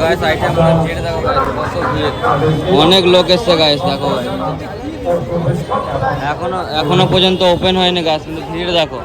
Guys item ছেড়ে দেখো অনেক লোক এসছে গাইস দেখো এখনও এখনও পর্যন্ত ওপেন হয়নি গাছ কিন্তু ভিড় দেখো।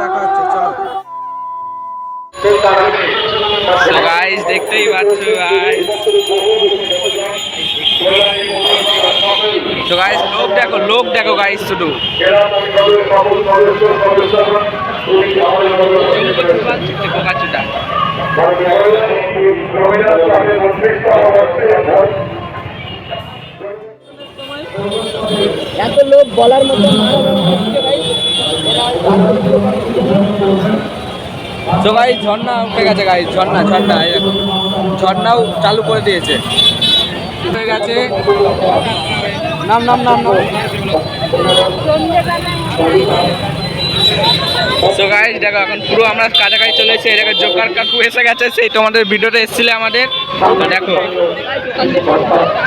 দেখা হচ্ছে চলো গাইস দেখতেই পাচ্ছ গাইস তো গাইস লোক দেখো লোক দেখো গাইস শুধু বোকাচুটা এত লোক বলার মতো তো ঝর্ণা উঠে গেছে গাই ঝর্ণা ঝর্ণা দেখো। ঝর্ণাও চালু করে দিয়েছে। উঠে গেছে। নাম নাম নাম নাম। তো গাইজ দেখো, এখন পুরো আমরা কাছাকাছি চলে এসেছি। দেখো জোকার কাকু এসে গেছে, সেই তোমাদের ভিডিওটা এসেছিলে আমাদের। দেখো,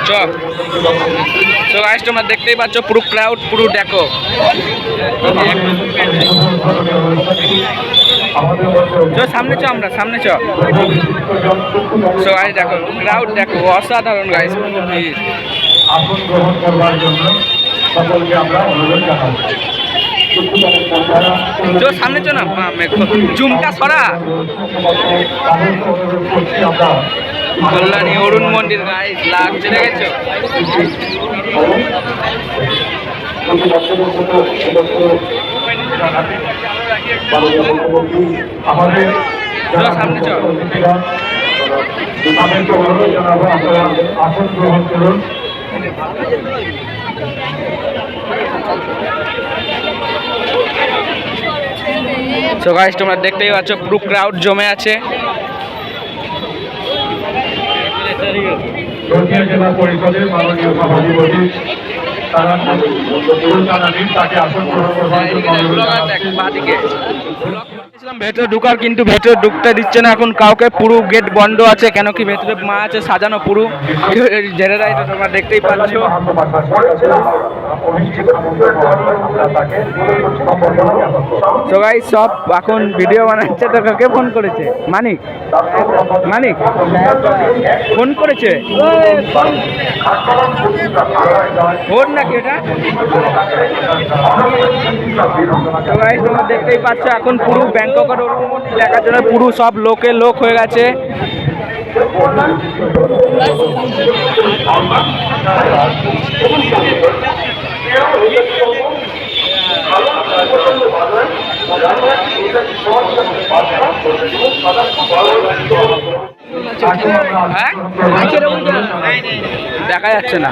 চ। তো গাইজ তোমরা দেখতেই পাচ্ছ, পুরো ক্রাউড পুরো দেখো। চ, সামনে চ আমরা, সামনে চ। তো গাইজ দেখো ক্রাউড দেখো, অসাধারণ গাইজ আসন গ্রহণ করবার জন্য সকলকে আমরা অনুরোধ জানাব। চো সামনে চো না জুমটা সরা। কল্যাণী, অরুণ মন্দির গাইজ আমাদের চলো সামনে অনুরোধ জানাব, আপনারা আসন গ্রহণ করুন। সো গাইজ তোমরা দেখতেই পাচ্ছ পুরো ক্রাউড জমে আছে। পরিষদের মাননীয় সভাধিপতি তাকে আসন জানাচ্ছি। ভেতরে ঢুকার কিন্তু ভেতরে ঢুকতে দিচ্ছে না। এখন কাউকে পুরো গেট বন্ধ আছে কেন কি ভেতরে মা আছে সাজানো পুরো। জেনেরা এটা তোমরা দেখতেই পাচ্ছ। তো গাই সব এখন ভিডিও বানাচ্ছে তো কাকে ফোন করেছে? মানিক? মানিক? ফোন করেছে? ফোন নাকি এটা? তো গাইস তোমরা দেখতেই পাচ্ছ এখন পুরো ব্যাংককের ওরকম দেখার জন্য পুরো সব লোকে লোক হয়ে গেছে। হ্যাঁ? দেখা যাচ্ছে না।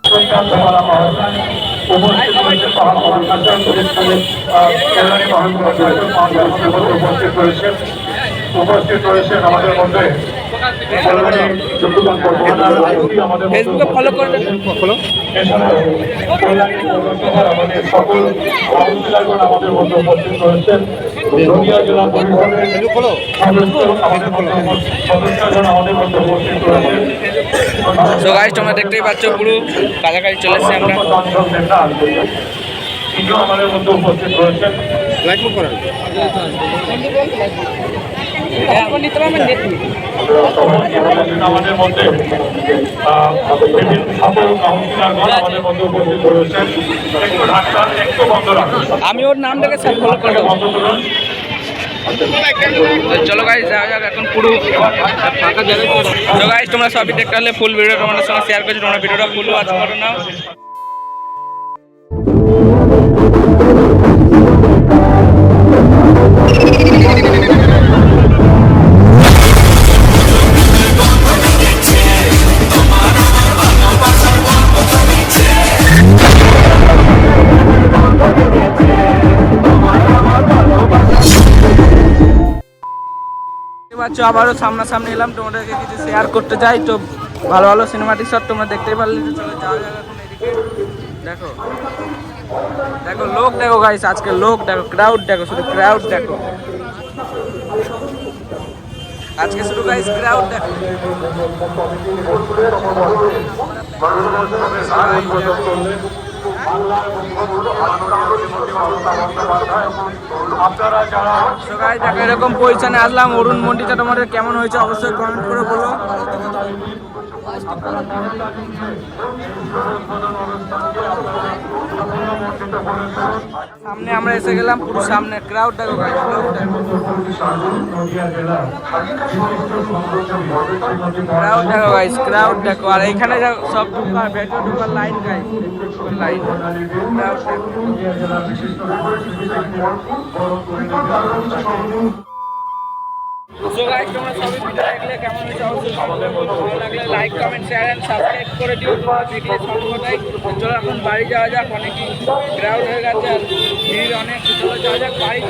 চল করা হয় উপস্থিত রয়েছে রয়েছেন মহাত্মা প্রতিষ্ঠানের মধ্যে উপস্থিত রয়েছে উপস্থিত রয়েছেন আমাদের মধ্যে ফেসবুকে ফলো করে ফলো এছাড়াও কল্যাণী পৌরসভার আমাদের সকল আমাদের মধ্যে উপস্থিত রয়েছেন জেলা পরিষদের আমাদের মধ্যে সদস্যগণ আমাদের মধ্যে উপস্থিত তো তোমরা দেখতেই পাচ্ছ পুরো কাছাকাছি চলে এসেছি আমরা। আমাদের মধ্যে উপস্থিত রয়েছেন লাইক করেন আমাদের মধ্যে আহ, বিভিন্ন সকল কাউন্সিলরগণ আমাদের মধ্যে উপস্থিত রয়েছেন। একটু ঢাকা একটু বন্ধ রাখুন। আমি ওর নাম দেখে বন্ধ করুন। চলো গাইস যাওয়া যাক এখন পুরো ফাঁকা জায়গায়। তো গাইস তোমরা সবই দেখতে হলে ফুল ভিডিও তোমাদের সঙ্গে শেয়ার করছি তোমরা ভিডিওটা ফুল ওয়াচ করো না পাচ্ছ, আবারও সামনাসামনি এলাম, তোমাদেরকে কিছু শেয়ার করতে চাই তো ভালো ভালো সিনেমাটিক শট তোমরা দেখতেই পারলে তো যাওয়া যাক এখন এদিকে। দেখো। দেখো, লোক দেখো গাইস আজকে লোক দেখো ক্রাউড দেখো, শুধু ক্রাউড দেখো। আজকে শুধু গাইস ক্রাউড দেখো। গাইস দেখো এরকম পজিশনে আসলাম। অরুণ মন্ডিটা তোমাদের কেমন হয়েছে অবশ্যই কমেন্ট করে বলো। সামনে আমরা এসে গেলাম, পুরো সামনে ক্রাউড দেখো গাইস ক্রাউড দেখো গাইস ক্রাউড দেখো আর এখানে সব ঢুকার, ভেতর ঢুকার line guys line crowd so guys তোমরা সবাই ভিডিও দেখলে কেমন হয়েছে অবশ্যই কমেন্টে ভালো লাগলে like comment share and subscribe করে দিও। তোমরা দেখলে সর্বদাই চলো এখন বাড়ি যাওয়া যাক। অনেকই ক্রাউড হয়ে গেছে আর ভিড় অনেক। চলো যাওয়া যাক, বাড়ি